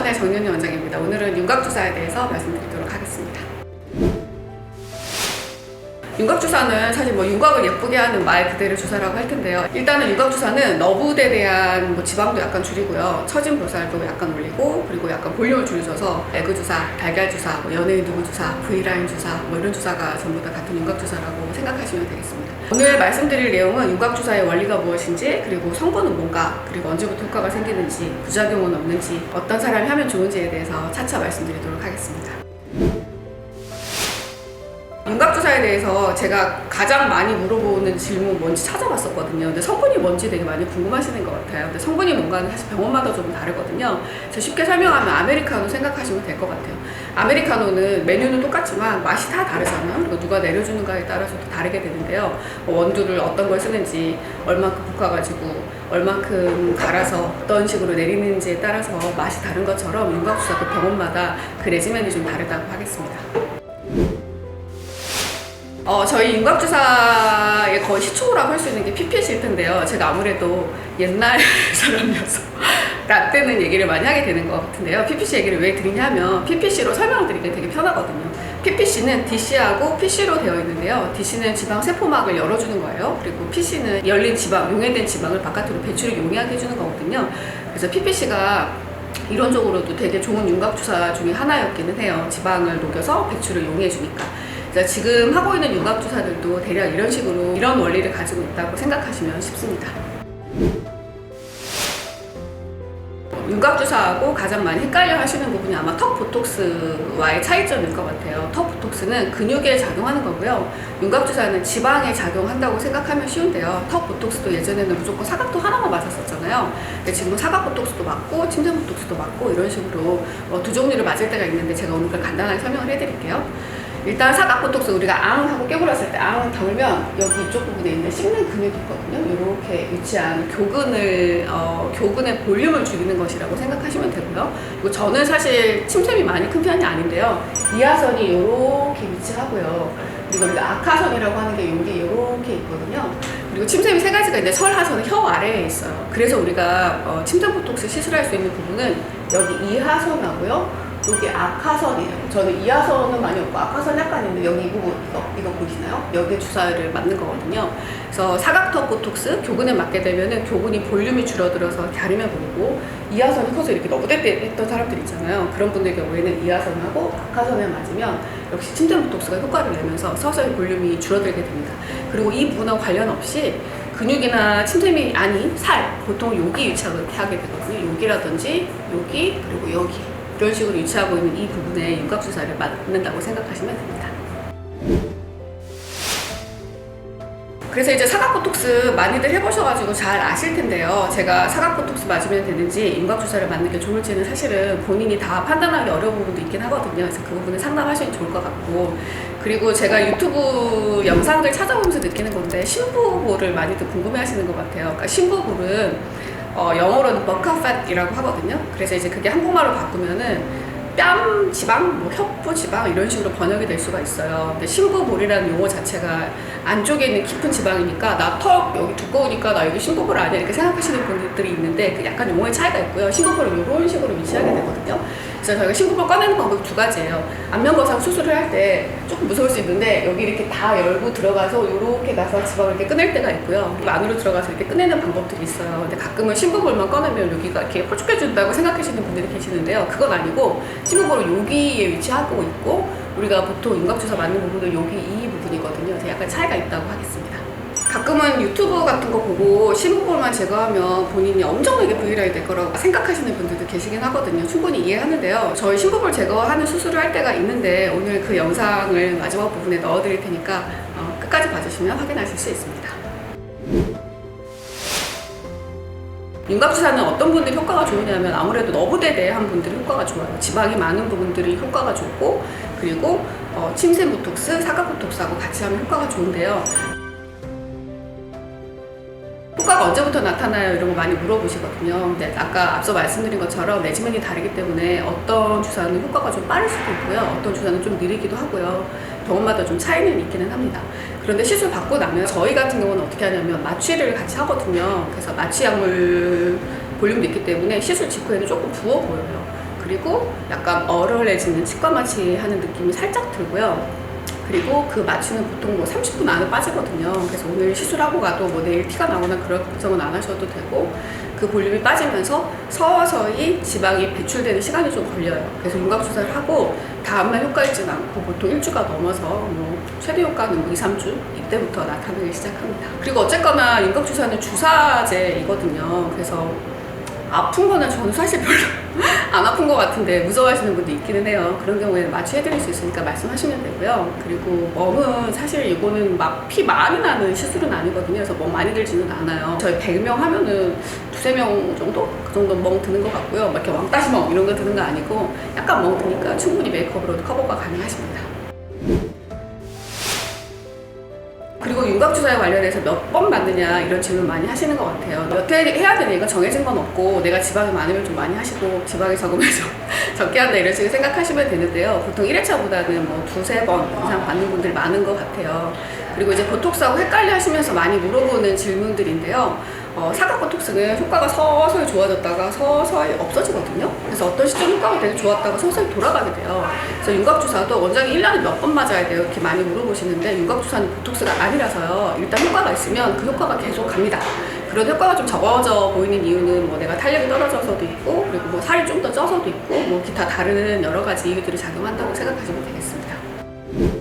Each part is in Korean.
채널 정윤희 원장입니다. 오늘은 윤곽주사에 대해서 말씀드리도록 하겠습니다. 윤곽주사는 사실 뭐 윤곽을 예쁘게 하는 말 그대로 주사라고 할 텐데요. 일단은 윤곽주사는 너브에 대한 뭐 지방도 약간 줄이고요. 처진 볼살도 약간 올리고 그리고 약간 볼륨을 줄여줘서 에그 주사, 달걀 주사, 뭐 연예인 누구 주사, V라인 주사 뭐 이런 주사가 전부 다 같은 윤곽주사라고 생각하시면 되겠습니다. 오늘 말씀드릴 내용은 윤곽주사의 원리가 무엇인지 그리고 성분은 뭔가 그리고 언제부터 효과가 생기는지 부작용은 없는지 어떤 사람이 하면 좋은지에 대해서 차차 말씀드리도록 하겠습니다. 윤곽주사에 대해서 제가 가장 많이 물어보는 질문 뭔지 찾아봤었거든요. 근데 성분이 뭔지 되게 많이 궁금하시는 것 같아요. 근데 성분이 뭔가는 사실 병원마다 좀 다르거든요. 제가 쉽게 설명하면 아메리카노 생각하시면 될 것 같아요. 아메리카노는 메뉴는 똑같지만 맛이 다 다르잖아요. 그리고 누가 내려주는가에 따라서도 다르게 되는데요. 뭐 원두를 어떤 걸 쓰는지, 얼만큼 볶아가지고, 얼만큼 갈아서 어떤 식으로 내리는지에 따라서 맛이 다른 것처럼 윤곽주사 그 병원마다 그 레지멘이 좀 다르다고 하겠습니다. 어, 저희 윤곽주사의 거의 시초라고 할 수 있는 게 PPC일 텐데요. 제가 아무래도 옛날 사람이어서 라떼는 얘기를 많이 하게 되는 것 같은데요. PPC 얘기를 왜 드리냐면 PPC로 설명을 드리기 되게 편하거든요. PPC는 DC하고 PC로 되어 있는데요. DC는 지방 세포막을 열어주는 거예요. 그리고 PC는 열린 지방, 용해된 지방을 바깥으로 배출을 용이하게 해주는 거거든요. 그래서 PPC가 이론적으로도 되게 좋은 윤곽주사 중에 하나였기는 해요. 지방을 녹여서 배출을 용해주니까. 그래서 지금 하고 있는 윤곽주사들도 대략 이런 식으로 이런 원리를 가지고 있다고 생각하시면 쉽습니다. 윤곽주사하고 가장 많이 헷갈려 하시는 부분이 아마 턱 보톡스와의 차이점일 것 같아요. 턱 보톡스는 근육에 작용하는 거고요. 윤곽주사는 지방에 작용한다고 생각하면 쉬운데요. 턱 보톡스도 예전에는 무조건 사각도 하나만 맞았었잖아요. 근데 지금은 사각 보톡스도 맞고 침전 보톡스도 맞고 이런 식으로 어, 두 종류를 맞을 때가 있는데 제가 오늘 간단하게 설명을 해드릴게요. 일단 사각 보톡스 우리가 앙 하고 깨물었을 때앙 다물면 여기 이쪽 부분에 있는 씹는 근육이 있거든요. 이렇게 위치한 교근을 어, 교근의 볼륨을 줄이는 것이라고 생각하시면 되고요. 그리고 저는 사실 침샘이 많이 큰 편이 아닌데요. 이하선이 이렇게 위치하고요. 그리고 우리가 악하선이라고 하는 게 여기 이렇게 있거든요. 그리고 침샘이 세 가지가 있는데 설하선은 혀 아래에 있어요. 그래서 우리가 어, 침샘 보톡스 시술할 수 있는 부분은 여기 이하선하고요. 여기 악하선이에요. 저는 이하선은 많이 없고 악하선 약간 있는데 여기 이 부분 이거, 이거 보이시나요? 여기에 주사를 맞는 거거든요. 그래서 사각턱 보톡스 교근에 맞게 되면은 교근이 볼륨이 줄어들어서 갸름해 보이고 이하선이 커서 이렇게 너부대대했던 사람들 있잖아요. 그런 분들 경우에는 이하선하고 악하선에 맞으면 역시 침전 보톡스가 효과를 내면서 서서히 볼륨이 줄어들게 됩니다. 그리고 이 부분하고 관련 없이 근육이나 침샘이 아닌 살 보통 여기 위치하게 하게 되거든요. 여기라든지 여기 그리고 여기 이런 식으로 위치하고 있는 이 부분에 윤곽주사를 맞는다고 생각하시면 됩니다. 그래서 이제 사각보톡스 많이들 해보셔가지고 잘 아실 텐데요. 제가 사각보톡스 맞으면 되는지 윤곽주사를 맞는 게 좋을지는 사실은 본인이 다 판단하기 어려운 부분도 있긴 하거든요. 그래서 그 부분은 상담하시면 좋을 것 같고. 그리고 제가 유튜브 영상들 찾아보면서 느끼는 건데 신부볼을 많이들 궁금해 하시는 것 같아요. 그러니까 신부볼은 어, 영어로는 버카팻이라고 하거든요. 그래서 이제 그게 한국말로 바꾸면은 뺨 지방, 뭐 혀부 지방 이런 식으로 번역이 될 수가 있어요. 근데 신부볼이라는 용어 자체가 안쪽에 있는 깊은 지방이니까 나 턱 여기 두꺼우니까 나 여기 신부볼 아니야 이렇게 생각하시는 분들이 있는데 그 약간 용어의 차이가 있고요. 신부볼은 이런 식으로 위치하게 되거든요. 그래서 저희가 신부볼 꺼내는 방법이 두 가지예요. 안면거상 수술을 할 때 조금 무서울 수 있는데 여기 이렇게 다 열고 들어가서 이렇게 가서 지방을 이렇게 꺼낼 때가 있고요. 그리고 안으로 들어가서 이렇게 꺼내는 방법들이 있어요. 근데 가끔은 신부볼만 꺼내면 여기가 이렇게 폴쭉해진다고 생각하시는 분들이 계시는데요. 그건 아니고 신부볼은 여기에 위치하고 있고 우리가 보통 윤곽주사 맞는 부분은 여기 이부 분이거든요. 그래서 약간 차이가 있다고 하겠습니다. 가끔은 유튜브 같은 거 보고 신부볼만 제거하면 본인이 엄청나게 브이라이 될 거라고 생각하시는 분들도 계시긴 하거든요. 충분히 이해하는데요. 저희 신부볼 제거하는 수술을 할 때가 있는데 오늘 그 영상을 마지막 부분에 넣어드릴 테니까 어, 끝까지 봐주시면 확인하실 수 있습니다. 윤곽주사는 어떤 분들이 효과가 좋으냐면 아무래도 너부대 대한 분들이 효과가 좋아요. 지방이 많은 부분들이 효과가 좋고 그리고 어, 침샘 보톡스, 사각 보톡스하고 같이 하면 효과가 좋은데요. 효과가 언제부터 나타나요? 이런 거 많이 물어보시거든요. 근데 아까 앞서 말씀드린 것처럼 레지멘이 다르기 때문에 어떤 주사는 효과가 좀 빠를 수도 있고요. 어떤 주사는 좀 느리기도 하고요. 병원마다 좀 차이는 있기는 합니다. 그런데 시술 받고 나면 저희 같은 경우는 어떻게 하냐면 마취를 같이 하거든요. 그래서 마취 약물 볼륨도 있기 때문에 시술 직후에는 조금 부어 보여요. 그리고 약간 얼얼해지는 치과 마취 하는 느낌이 살짝 들고요. 그리고 그 마취는 보통 뭐 30분 안에 빠지거든요. 그래서 오늘 시술하고 가도 뭐 내일 티가 나거나 그런 걱정은 안 하셔도 되고 그 볼륨이 빠지면서 서서히 지방이 배출되는 시간이 좀 걸려요. 그래서 윤곽 주사를 하고 다음날 효과 있지는 않고 보통 일주가 넘어서 뭐 최대 효과는 뭐 2, 3주 이때부터 나타나기 시작합니다. 그리고 어쨌거나 윤곽 주사는 주사제이거든요. 그래서 아픈 거는 저는 사실 별로 안 아픈 것 같은데 무서워하시는 분도 있기는 해요. 그런 경우에는 마취해드릴 수 있으니까 말씀하시면 되고요. 그리고 멍은 사실 이거는 막 피 많이 나는 시술은 아니거든요. 그래서 멍 많이 들지는 않아요. 저희 100명 하면은 두세 명 정도? 그 정도 멍 드는 것 같고요. 막 이렇게 왕따시 멍 이런 거 드는 거 아니고 약간 멍 드니까 충분히 메이크업으로도 커버가 가능하십니다. 윤곽주사에 관련해서 몇번 맞느냐 이런 질문 많이 하시는 것 같아요. 몇 회 해야 되는 이거 정해진 건 없고 내가 지방이 많으면 좀 많이 하시고 지방이 적으면 좀 적게 한다 이런 식으로 생각하시면 되는데요. 보통 1회차보다는 뭐 두세 번 이상 받는 분들 많은 것 같아요. 그리고 이제 보톡스하고 헷갈려 하시면서 많이 물어보는 질문들인데요. 어, 사각보톡스는 효과가 서서히 좋아졌다가 서서히 없어지거든요. 그래서 어떤 시점 효과가 되게 좋았다가 서서히 돌아가게 돼요. 그래서 윤곽주사도 원장이 1년에 몇 번 맞아야 돼요? 이렇게 많이 물어보시는데 윤곽주사는 보톡스가 아니라서요. 일단 효과가 있으면 그 효과가 계속 갑니다. 그런 효과가 좀 적어져 보이는 이유는 뭐 내가 탄력이 떨어져서도 있고 그리고 뭐 살이 좀 더 쪄서도 있고 뭐 기타 다른 여러 가지 이유들이 작용한다고 생각하시면 되겠습니다.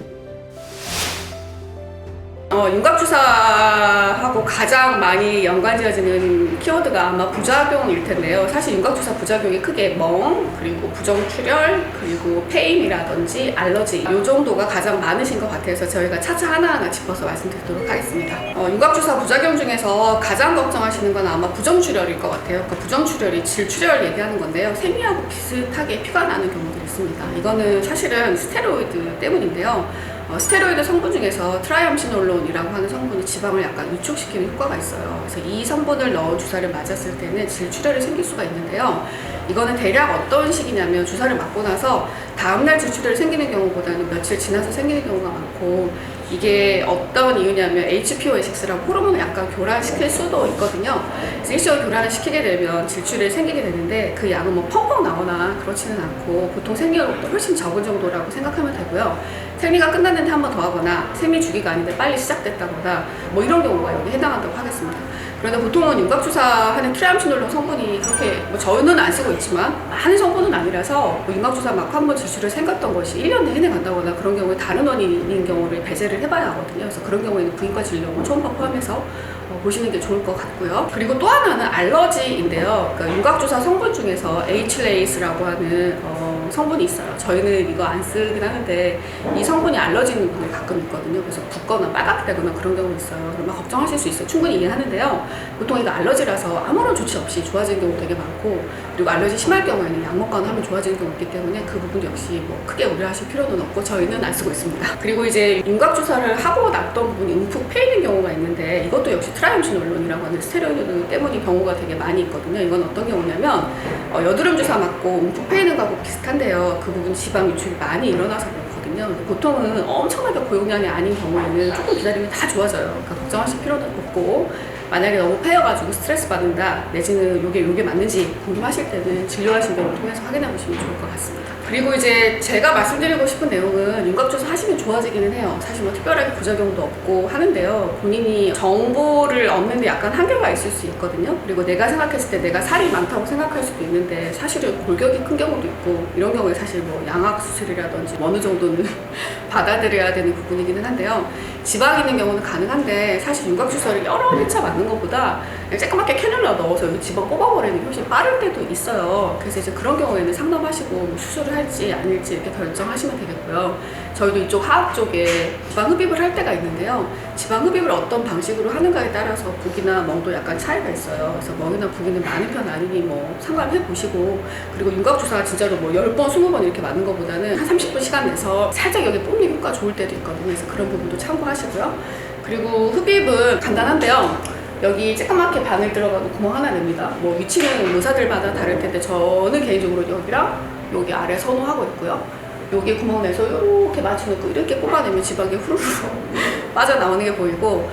어, 윤곽주사하고 가장 많이 연관지어지는 키워드가 아마 부작용일 텐데요. 사실 윤곽주사 부작용이 크게 멍, 그리고 부정출혈, 그리고 페인이라든지 알러지 이 정도가 가장 많으신 것 같아서 저희가 차차 하나하나 짚어서 말씀드리도록 하겠습니다. 어, 윤곽주사 부작용 중에서 가장 걱정하시는 건 아마 부정출혈일 것 같아요. 그 부정출혈이 질출혈 얘기하는 건데요. 세미하고 비슷하게 피가 나는 경우들이 있습니다. 이거는 사실은 스테로이드 때문인데요. 어, 스테로이드 성분 중에서 트라이암시놀론이라고 하는 성분이 지방을 약간 위축시키는 효과가 있어요. 그래서 이 성분을 넣은 주사를 맞았을 때는 질출혈이 생길 수가 있는데요. 이거는 대략 어떤 식이냐면 주사를 맞고 나서 다음날 질출혈이 생기는 경우보다는 며칠 지나서 생기는 경우가 많고 이게 어떤 이유냐면 HPOA6라고 호르몬을 약간 교란시킬 수도 있거든요. 그래서 일시적으로 교란을 시키게 되면 질출이 생기게 되는데 그 양은 뭐 펑펑 나거나 그렇지는 않고 보통 생리가 훨씬 적은 정도라고 생각하면 되고요. 생리가 끝났는데 한 번 더 하거나 생리 주기가 아닌데 빨리 시작됐다거나 뭐 이런 경우가 여기 해당한다고 하겠습니다. 그런데 보통은 윤곽주사하는 트리암시놀론 성분이 그렇게 뭐 저는 안 쓰고 있지만 많은 성분은 아니라서 뭐 윤곽주사 막 한번 질출을 생겼던 것이 1년 내내 간다거나 그런 경우에 다른 원인인 경우를 배제를 해봐야 하거든요. 그래서 그런 경우에는 부인과 진료고 초음파 포함해서 어, 보시는 게 좋을 것 같고요. 그리고 또 하나는 알러지인데요. 그러니까 윤곽주사 성분 중에서 H레이스라고 하는 어, 성분이 있어요. 저희는 이거 안 쓰긴 하는데 이 성분이 알러지 있는 분들 가끔 있거든요. 그래서 붓거나 빨갛게 되거나 그런 경우 있어요. 그러면 걱정하실 수 있어요. 충분히 이해하는데요. 보통 이거 알러지라서 아무런 조치 없이 좋아지는 경우 되게 많고 그리고 알러지 심할 경우에는 약 먹거나 하면 좋아지는 경우 있기 때문에 그 부분 역시 뭐 크게 우려하실 필요는 없고 저희는 안 쓰고 있습니다. 그리고 이제 윤곽 주사를 하고 났던 부분이 움푹 패이는 경우가 있는데 이것도 역시 트라이암시놀론이라고 하는 스테로이드 때문인 경우가 되게 많이 있거든요. 이건 어떤 경우냐면 어, 여드름 주사 맞고 움푹 패이는 거하고 비슷한 데요. 그 부분 지방 유출이 많이 일어나서 그렇거든요. 보통은 엄청나게 고용량이 아닌 경우에는 조금 기다리면 다 좋아져요. 그러니까 걱정하실 필요는 없고 만약에 너무 패여가지고 스트레스 받는다 내지는 요게 요게 맞는지 궁금하실 때는 진료와 진료를 통해서 확인해 보시면 좋을 것 같습니다. 그리고 이제 제가 말씀드리고 싶은 내용은 윤곽주사 하시면 좋아지기는 해요. 사실 뭐 특별하게 부작용도 없고 하는데요. 본인이 정보를 얻는데 약간 한계가 있을 수 있거든요. 그리고 내가 생각했을 때 내가 살이 많다고 생각할 수도 있는데 사실은 골격이 큰 경우도 있고 이런 경우에 사실 뭐 양악 수술이라든지 어느 정도는 받아들여야 되는 부분이기는 한데요. 지방 있는 경우는 가능한데 사실 윤곽 주사를 여러 회차 맞는 것보다 쬐끄맣게 캐놀라 넣어서 지방 뽑아버리는 게 훨씬 빠를 때도 있어요. 그래서 이제 그런 경우에는 상담하시고 뭐 수술을 할지 아닐지 이렇게 결정하시면 되겠고요. 저희도 이쪽 하악 쪽에 지방 흡입을 할 때가 있는데요. 지방 흡입을 어떤 방식으로 하는가에 따라서 북이나 멍도 약간 차이가 있어요. 그래서 멍이나 북이는 많은 편 아니니 뭐 상관해 보시고 그리고 윤곽 주사 진짜로 뭐 10번, 20번 이렇게 맞는 것보다는 한 30분 시간 내서 살짝 여기 뽑는 효과 좋을 때도 있거든요. 그래서 그런 부분도 참고하시고요. 그리고 흡입은 간단한데요. 여기 쬐끄맣게 반을 들어가도 구멍 하나 냅니다. 뭐 위치는 의사들마다 다를 텐데 저는 개인적으로 여기랑 여기 아래 선호하고 있고요. 여기 구멍 내서 이렇게 맞춰놓고 이렇게 뽑아내면 지방이 후루룩 빠져나오는 게 보이고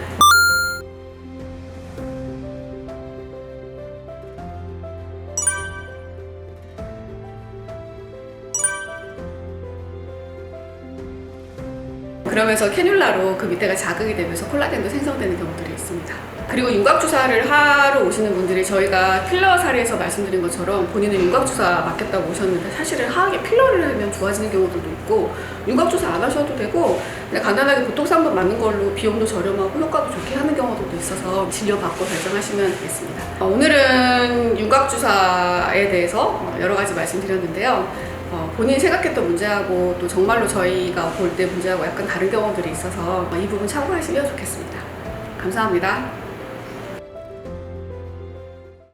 그러면서 캐뉼라로 그 밑에가 자극이 되면서 콜라겐도 생성되는 경우들이 있습니다. 그리고 윤곽 주사를 하러 오시는 분들이 저희가 필러 사례에서 말씀드린 것처럼 본인은 윤곽 주사 맞겠다고 오셨는데 사실은 하악에 필러를 하면 좋아지는 경우들도 있고 윤곽 주사 안 하셔도 되고 그냥 간단하게 보톡스 한번 맞는 걸로 비용도 저렴하고 효과도 좋게 하는 경우들도 있어서 진료받고 결정하시면 되겠습니다. 어, 오늘은 윤곽 주사에 대해서 어, 여러 가지 말씀드렸는데요. 어, 본인이 생각했던 문제하고 또 정말로 저희가 볼 때 문제하고 약간 다른 경험들이 있어서 어, 이 부분 참고하시면 좋겠습니다. 감사합니다.